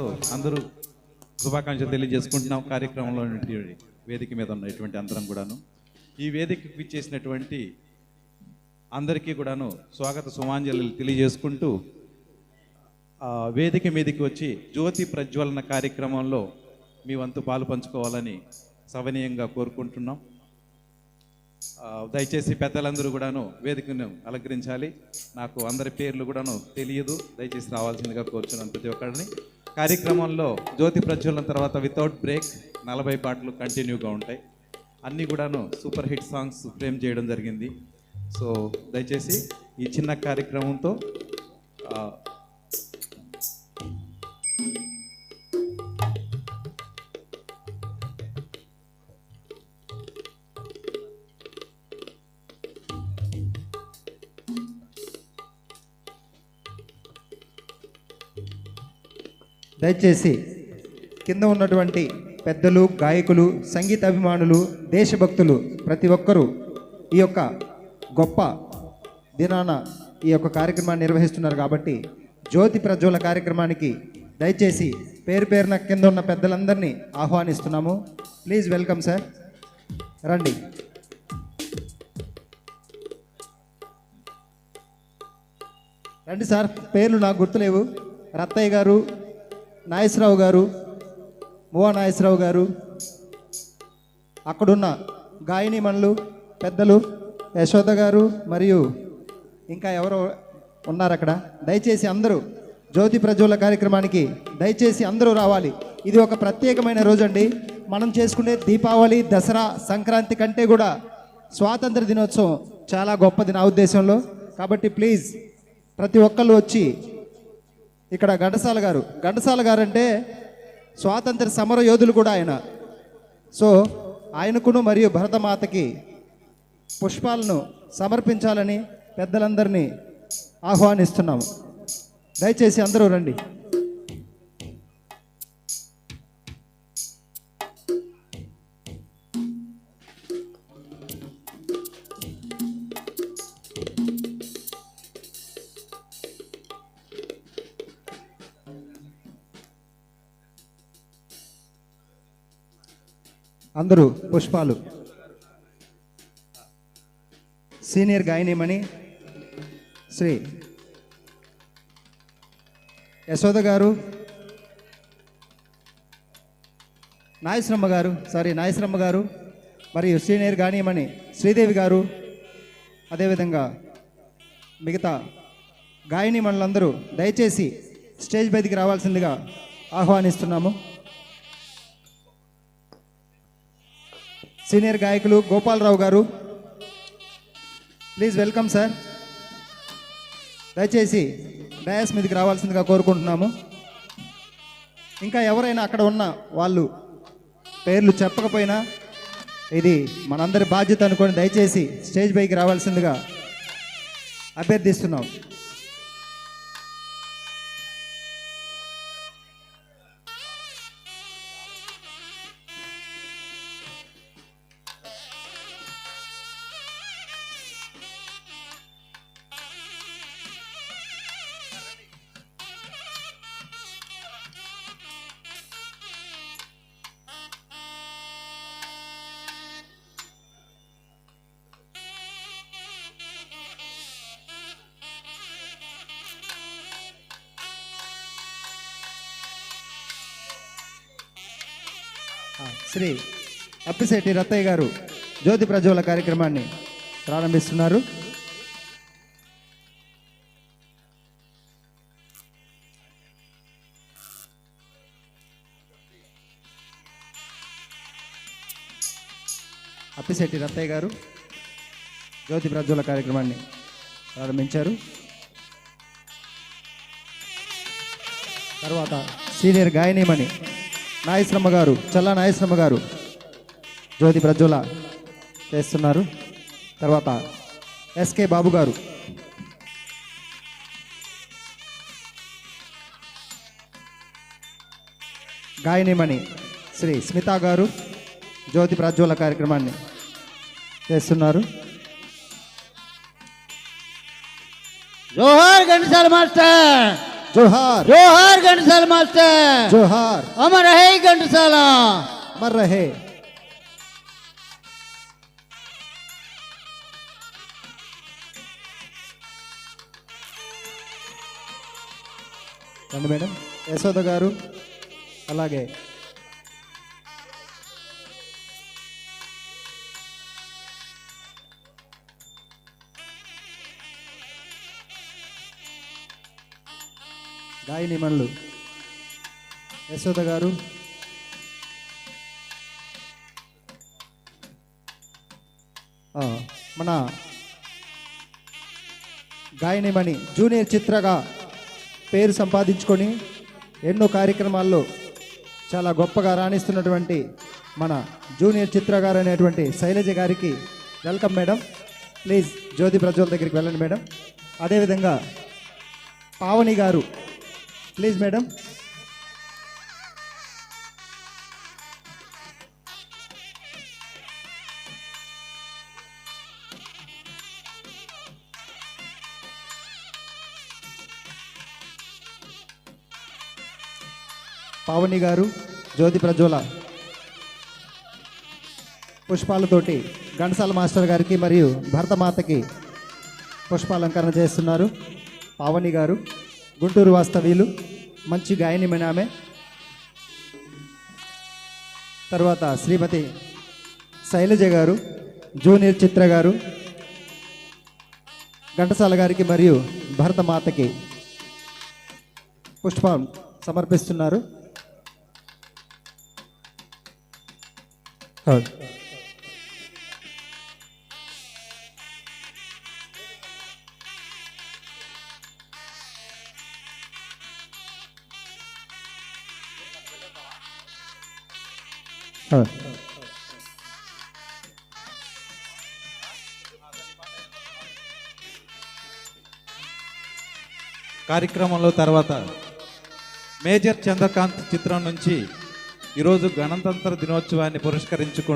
అందరూ శుభాకాంక్షలు తెలియజేసుకుంటున్నాం. కార్యక్రమంలో వేదిక మీద ఉన్నటువంటి అందరం కూడాను. ఈ వేదికకు ఇచ్చేసినటువంటి అందరికీ కూడాను స్వాగత సుమాంజలు తెలియజేసుకుంటూ వేదిక మీదకి వచ్చి జ్యోతి ప్రజ్వలన కార్యక్రమంలో మీ వంతు పాలు పంచుకోవాలని సవనీయంగా కోరుకుంటున్నాం. దయచేసి పెద్దలందరూ కూడాను వేదికను అలంకరించాలి. నాకు అందరి పేర్లు కూడాను తెలియదు. దయచేసి రావాల్సిందిగా కోరుచున్నాను ప్రతి ఒక్కరిని. కార్యక్రమంలో జ్యోతి ప్రజ్వలన తర్వాత వితౌట్ బ్రేక్ నలభై పాటలు కంటిన్యూగా ఉంటాయి. అన్నీ కూడాను సూపర్ హిట్ సాంగ్స్ ఫ్రేమ్ చేయడం జరిగింది. సో దయచేసి ఈ చిన్న కార్యక్రమంతో దయచేసి కింద ఉన్నటువంటి పెద్దలు గాయకులు సంగీత అభిమానులు దేశభక్తులు ప్రతి ఒక్కరూ ఈ యొక్క గొప్ప దినాన ఈ యొక్క కార్యక్రమాన్ని నిర్వహిస్తున్నారు కాబట్టి జ్యోతి ప్రజ్వల కార్యక్రమానికి దయచేసి పేరు పేరున కింద ఉన్న పెద్దలందరినీ ఆహ్వానిస్తున్నాము. ప్లీజ్ వెల్కమ్ సార్ రండి. రండి సార్ పేర్లు నాకు గుర్తులేవు. రత్తయ్య గారు నాగేశ్వరరావు గారు మువా నాగేశ్వరరావు గారు అక్కడున్న గాయని మనులు పెద్దలు యశోద గారు మరియు ఇంకా ఎవరో ఉన్నారు అక్కడ. దయచేసి అందరూ జ్యోతి ప్రజ్వల కార్యక్రమానికి దయచేసి అందరూ రావాలి. ఇది ఒక ప్రత్యేకమైన రోజు అండి మనం చేసుకునే దీపావళి దసరా సంక్రాంతి కంటే కూడా స్వాతంత్ర దినోత్సవం చాలా గొప్పది నా ఉద్దేశంలో. కాబట్టి ప్లీజ్ ప్రతి ఒక్కళ్ళు వచ్చి ఇక్కడ ఘంటసాల గారు. ఘంటసాల గారు అంటే స్వాతంత్ర సమర యోధులు కూడా ఆయన. సో ఆయనకును మరియు భరతమాతకి పుష్పాలను సమర్పించాలని పెద్దలందరినీ ఆహ్వానిస్తున్నాము. దయచేసి అందరూ రండి. అందరూ పుష్పాలు. సీనియర్ గాయనిమణి శ్రీ యశోద గారు నాయశ్రమ్మ గారు సారీ నాయశ్రమ్మ గారు మరియు సీనియర్ గాయనిమణి శ్రీదేవి గారు అదేవిధంగా మిగతా గాయనిమణులందరూ దయచేసి స్టేజ్ మీదకి రావాల్సిందిగా ఆహ్వానిస్తున్నాము. సీనియర్ గాయకులు Gopalarao garu. Please welcome sir. దయచేసి డయాస్ మీదకి రావాల్సిందిగా కోరుకుంటున్నాము. ఇంకా ఎవరైనా అక్కడ ఉన్న వాళ్ళు పేర్లు చెప్పకపోయినా ఇది మనందరి బాధ్యత అనుకొని దయచేసి స్టేజ్ పైకి రావాల్సిందిగా అభ్యర్థిస్తున్నాం. శ్రీ అప్పిశెట్టి రత్తయ్య గారు జ్యోతి ప్రజ్వల కార్యక్రమాన్ని ప్రారంభిస్తున్నారు. అప్పిశెట్టి రత్తయ్య గారు జ్యోతి ప్రజ్వల కార్యక్రమాన్ని ప్రారంభించారు. తర్వాత సీనియర్ గాయనీమణి నాయశ్రమ గారు చల్ల నాయశ్రమ గారు. జ్యోతి ప్రజ్వల చేస్తున్నారు. తర్వాత ఎస్కే బాబు గారు. గాయనిమణి శ్రీ స్మితా గారు జ్యోతి ప్రజ్వల కార్యక్రమాన్ని చేస్తున్నారు. జోహార్ ఘంటసాల మాస్టర్! జోహార్ जोहार घंटसाल मास्टर జోహార్ अमर है घंटसाला మర్ రహే రండి మేడం యశోద గారు అలాగే గాయని మనులు. యశోద గారు. మన గాయనిమణి జూనియర్ చిత్రగా పేరు సంపాదించుకొని ఎన్నో కార్యక్రమాల్లో చాలా గొప్పగా రాణిస్తున్నటువంటి మన జూనియర్ చిత్ర గారు అనేటువంటి శైలజ గారికి welcome madam. Please Jyothi Prajwal దగ్గరికి వెళ్ళండి మేడం. అదేవిధంగా పావని గారు ప్లీజ్ మేడం. పావని గారు జ్యోతి ప్రజ్వల. పుష్పాలతోటి ఘంటసాల మాస్టర్ గారికి మరియు భరతమాతకి పుష్పాలంకరణ చేస్తున్నారు. పావని గారు. గుంటూరు వాస్తవ్యులు మంచి గాయనిమైన ఆమె తర్వాత శ్రీమతి శైలజ గారు జూనియర్ చిత్ర గారు ఘంటసాల గారికి మరియు భరతమాతకి పుష్పం సమర్పిస్తున్నారు. కార్యక్రమంలో తర్వాత మేజర్ చంద్రకాంత్ చిత్రం నుంచి ఈరోజు గణతంత్ర దినోత్సవాన్ని పురస్కరించుకుంటూ